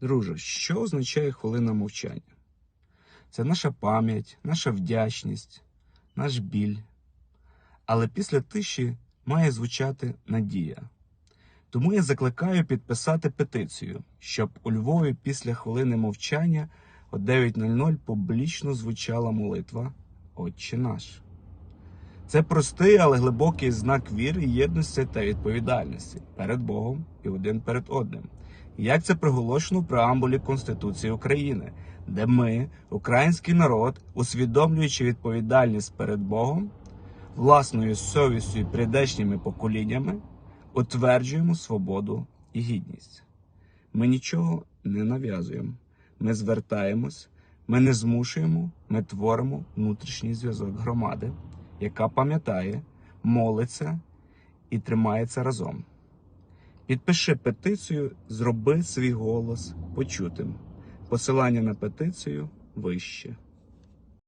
Друже, що означає хвилина мовчання? Це наша пам'ять, наша вдячність, наш біль. Але після тиші має звучати надія. Тому я закликаю підписати петицію, щоб у Львові після хвилини мовчання о 9.00 публічно звучала молитва Отче наш. Це простий, але глибокий знак віри, єдності та відповідальності перед Богом і один перед одним. Як це приголошено в преамбулі Конституції України, де ми, український народ, усвідомлюючи відповідальність перед Богом, власною совістю і прийдешніми поколіннями, утверджуємо свободу і гідність. Ми нічого не нав'язуємо, ми звертаємось, ми не змушуємо, ми творимо внутрішній зв'язок громади, яка пам'ятає, молиться і тримається разом. Підпиши петицію, зроби свій голос почутим. Посилання на петицію вище.